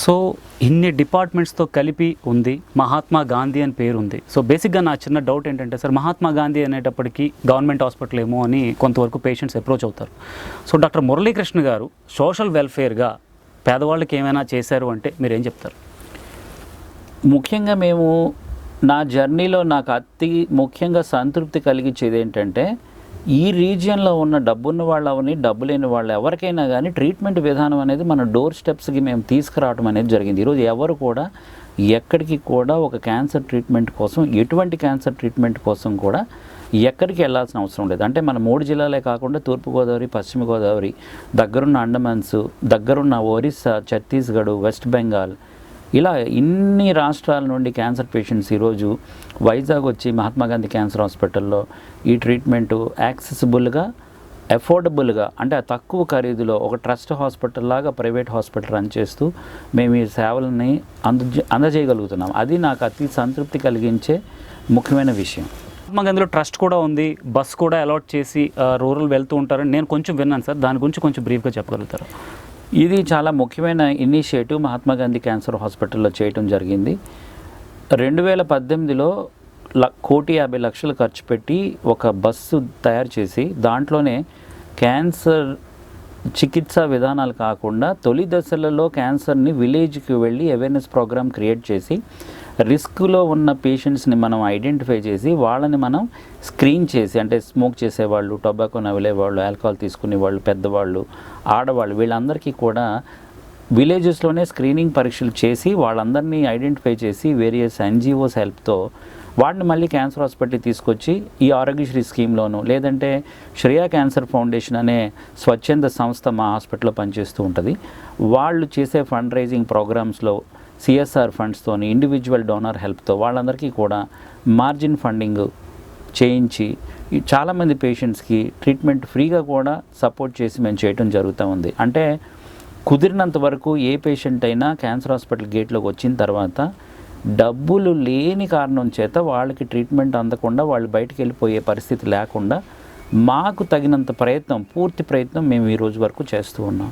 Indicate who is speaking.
Speaker 1: So ఇన్ని డిపార్ట్మెంట్స్తో కలిపి ఉంది. మహాత్మా గాంధీ అని పేరు ఉంది. సో బేసిక్గా నా చిన్న డౌట్ ఏంటంటే సార్ మహాత్మా గాంధీ అనేటప్పటికీ గవర్నమెంట్ హాస్పిటల్ ఏమో అని కొంతవరకు పేషెంట్స్ అప్రోచ్ అవుతారు. So doctor Muralikrishna garu social వెల్ఫేర్గా పేదవాళ్ళకి ఏమైనా చేశారు అంటే మీరు ఏం చెప్తారు?
Speaker 2: ముఖ్యంగా మేము నా జర్నీలో నాకు అతి ముఖ్యంగా సంతృప్తి కలిగించేది ఏంటంటే ఈ రీజియన్లో ఉన్న డబ్బున్న వాళ్ళు అవని డబ్బు లేని వాళ్ళు ఎవరికైనా కానీ ట్రీట్మెంట్ విధానం అనేది మన డోర్ స్టెప్స్కి మేము తీసుకురావడం అనేది జరిగింది. ఈరోజు ఎవరు కూడా ఎక్కడికి కూడా ఒక క్యాన్సర్ ట్రీట్మెంట్ కోసం ఎటువంటి క్యాన్సర్ ట్రీట్మెంట్ కోసం కూడా ఎక్కడికి వెళ్ళాల్సిన అవసరం లేదు. అంటే మన మూడు జిల్లాలే కాకుండా తూర్పుగోదావరి పశ్చిమ గోదావరి దగ్గరున్న అండమాన్స్ దగ్గరున్న ఒరిస్సా ఛత్తీస్గఢ్ వెస్ట్ బెంగాల్ ఇలా ఇన్ని రాష్ట్రాల నుండి క్యాన్సర్ పేషెంట్స్ ఈరోజు వైజాగ్ వచ్చి మహాత్మా గాంధీ క్యాన్సర్ హాస్పిటల్లో ఈ ట్రీట్మెంటు యాక్సెసిబుల్గా అఫోర్డబుల్గా అంటే తక్కువ ఖరీదులో ఒక ట్రస్ట్ హాస్పిటల్ లాగా ప్రైవేట్ హాస్పిటల్ రన్ చేస్తూ మేము ఈ సేవలని అంద అందజేయగలుగుతున్నాం. అది నాకు అతి సంతృప్తి కలిగించే ముఖ్యమైన విషయం.
Speaker 1: మహాత్మా గాంధీలో ట్రస్ట్ కూడా ఉంది బస్ కూడా అలాట్ చేసి రూరల్ వెళ్తూ ఉంటారని నేను కొంచెం విన్నాను సార్ దాని గురించి కొంచెం బ్రీఫ్గా చెప్పగలుగుతారు?
Speaker 2: ఇది చాలా ముఖ్యమైన ఇనిషియేటివ్ మహాత్మా గాంధీ క్యాన్సర్ హాస్పిటల్లో చేయటం జరిగింది. రెండు వేల పద్దెనిమిదిలో ల కోటి యాభై లక్షలు ఖర్చు పెట్టి ఒక బస్సు తయారు చేసి దాంట్లోనే క్యాన్సర్ చికిత్సా విధానాలు కాకుండా తొలి దశలలో క్యాన్సర్ని విలేజ్కి వెళ్ళి అవేర్నెస్ ప్రోగ్రామ్ క్రియేట్ చేసి రిస్క్లో ఉన్న పేషెంట్స్ని మనం ఐడెంటిఫై చేసి వాళ్ళని మనం స్క్రీన్ చేసి అంటే స్మోక్ చేసేవాళ్ళు టొబాకో నవిలేవాళ్ళు ఆల్కహాల్ తీసుకునే వాళ్ళు పెద్దవాళ్ళు ఆడవాళ్ళు వీళ్ళందరికీ కూడా విలేజెస్లోనే స్క్రీనింగ్ పరీక్షలు చేసి వాళ్ళందరినీ ఐడెంటిఫై చేసి వేరియస్ ఎన్జిఓస్ హెల్ప్తో వాడిని మళ్ళీ క్యాన్సర్ హాస్పిటల్కి తీసుకొచ్చి ఈ ఆరోగ్యశ్రీ స్కీమ్లోను లేదంటే శ్రేయా క్యాన్సర్ ఫౌండేషన్ అనే స్వచ్ఛంద సంస్థ మా హాస్పిటల్లో పనిచేస్తూ ఉంటుంది. వాళ్ళు చేసే ఫండ్ రైజింగ్ ప్రోగ్రామ్స్లో సిఎస్ఆర్ ఫండ్స్తో ఇండివిజువల్ డోనర్ హెల్ప్తో వాళ్ళందరికీ కూడా మార్జిన్ ఫండింగ్ చేయించి చాలామంది పేషెంట్స్కి ట్రీట్మెంట్ ఫ్రీగా కూడా సపోర్ట్ చేసి మేము చేయటం జరుగుతూ ఉంది. అంటే కుదిరినంత వరకు ఏ పేషెంట్ అయినా క్యాన్సర్ హాస్పిటల్ గేట్లోకి వచ్చిన తర్వాత డబ్బులు లేని కారణం చేత వాళ్ళకి ట్రీట్మెంట్ అందకుండా వాళ్ళు బయటికి వెళ్ళిపోయే పరిస్థితి లేకుండా మాకు తగినంత ప్రయత్నం పూర్తి ప్రయత్నం మేము ఈ రోజు వరకు చేస్తూ ఉన్నాం.